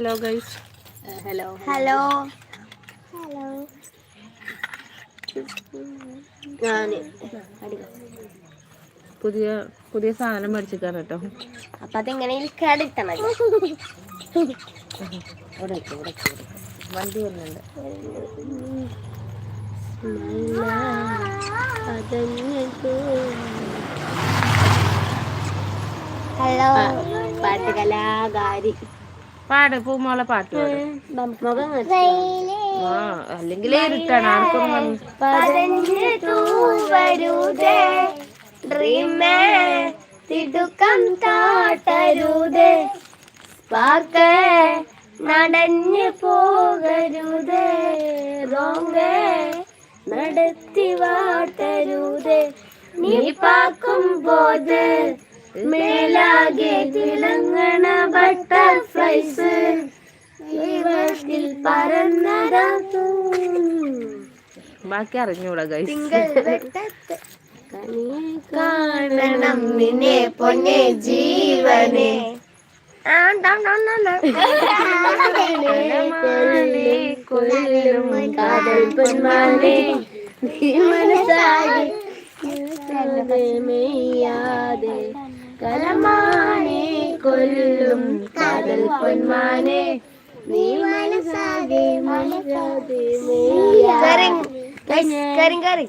Hello guys hello hello hello ഞാൻ പുതിയ പുതിയ സാധനം മേടിച്ചിട്ടാണ് കേട്ടോ. അപ്പൊ അതെങ്ങനെ കേടിട്ടണം. വണ്ടി വരുന്നുണ്ട്. ഹലോ പാട്ട് കലാകാരി പാട് പൂമോളെ പാട്ട് അല്ലെങ്കിൽ ഇരുട്ടാണ്. ആർക്കും തിടുക്കം താട്ടരുതേ പാക്ക് നടഞ്ഞു പോകരുത്. റോങ്ങേ നടത്തി വാട്ടരുത്. നീ പാക്കും പോത് മേലാകെ തിളങ്ങണ ബട്ടർഫ്ലൈസ് ബാക്കി അറിഞ്ഞൂടാ ഗൈസ് കാണണം നിന്നെ പൊന്നെ ജീവനെ. കൊല്ലും കാതൽ പൊന്മാനെ. നീ മനസ്സാകെ മെയ്യാതെ കലമാനെ കൊല്ലും കടൽ പൊന്മാനെ. നീ മനസ്സാകെ മനസ്സാകെ മെയ്യാതെ കറി കറി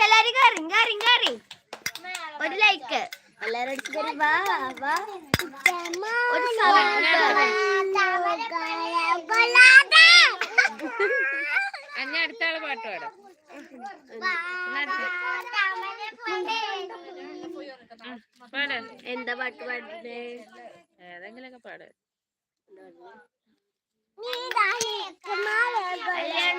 എല്ലാരും കറി കറി കറി ഒരു ലൈക്ക് എല്ലാരും വാ വാ. ഒരു അടുത്ത ആൾ പാട്ട് പാടും. എന്താ പാട്ട് പാടുന്നത് ഏതെങ്കിലൊക്കെ പാട്. ഞാൻ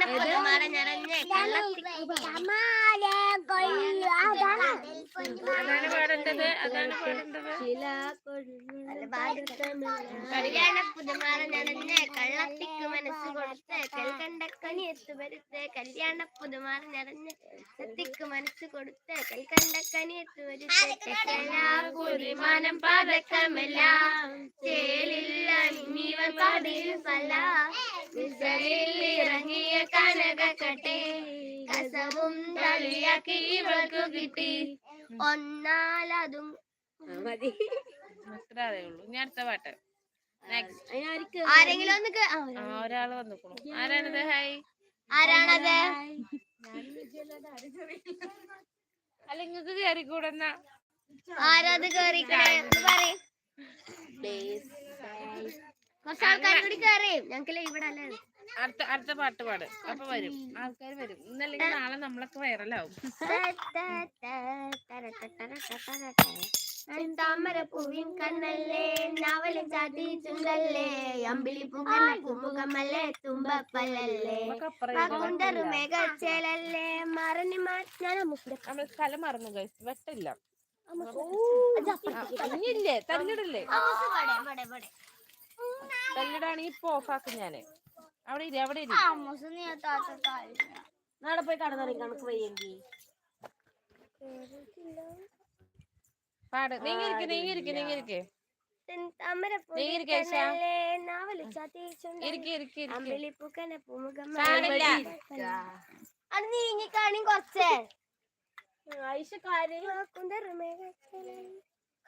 അതാണ് പാടേണ്ടത് അതാണ് പാടേണ്ടത്. കല്യാണ പുതുമഴ നിറഞ്ഞ കള്ളത്തിക്ക് മനസ്സ് കൊടുത്ത് കൽക്കണ്ടക്കനി എത്തുവരുത്ത് കല്യാണ പുതുമാറ നിറഞ്ഞ സത്തിക്ക് മനസ്സ് കൊടുത്ത് കൽക്കണ്ടക്കനി എത്തുവരുത്ത് പുരിമാനം പതക്കമെല്ലാം ചേലില്ല നിന്നിവൻ പാടിയില്ല വിസലിൽ ഇറങ്ങിയ കനകക്കട്ടെ കസവും തളിയാക്കി ഇവൾക്ക് കിട്ടി. ഒന്നാലതും മതി. അത്ര അതേ ഉള്ളൂ. ഇനി അടുത്ത പാട്ട്. ആരെങ്കിലും ഒന്ന് ഒരാൾ. വന്നിക്കണു. ആരാണത്? ഹായ് ആരാണത്? അല്ല നിങ്ങക്ക് കേറിക്കൂടെ? എന്നാ ആരാത് പറയും. കുറച്ച് ആൾക്കാർ കൂടി കേറിയും ഞങ്ങക്ക് ഇവിടെ അല്ലേ? അടുത്ത അടുത്ത പാട്ട് പാട്. അപ്പൊ വരും. ആൾക്കാർ വരും. ഇന്നല്ലെങ്കിൽ നാളെ നമ്മളൊക്കെ വൈറലാവും. താമര പൂവിൻ കണ്ണല്ലേ നവല ചാതി ചുണ്ടല്ലേ അമ്പിളി പൂക്കണ്ണ പൂമുഖമല്ലേ തുമ്പപ്പല്ലല്ലേ പകുണ്ടറു മേഘച്ചേലല്ലേ മറന്നു മാറ്റാൻ നമ്മൾ സ്ഥലം മറന്നു കഴിച്ചു വെട്ടില്ല. ഇല്ലേ തല്ലിടല്ലേ തല്ലിടാണെങ്കിൽ ഇപ്പൊ ഓഫാക്കും ഞാൻ. അവിടെ ഇരി അവിടെ ഇരി. നാളെ പോയി കടന്നിറങ്ങി കണക്ക് വയ്യെങ്കിൽ പാട്. നീങ്ങിരിക്കെ നീങ്ങിരിക്കെ നീങ്ങിരിക്കെ താമര നീ പൂവിൻ ഇരിക്ക്, ചുണ്ടല്ലേ ഇരിക്കെ ഇരിക്കെ ഇരിക്കെ അത് നീങ്ങി കൊറച്ചേ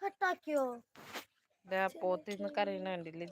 കട്ടാക്കിയോ? ഇതാ പോത്തിന്ന് കരയണ കണ്ടില്ലേ?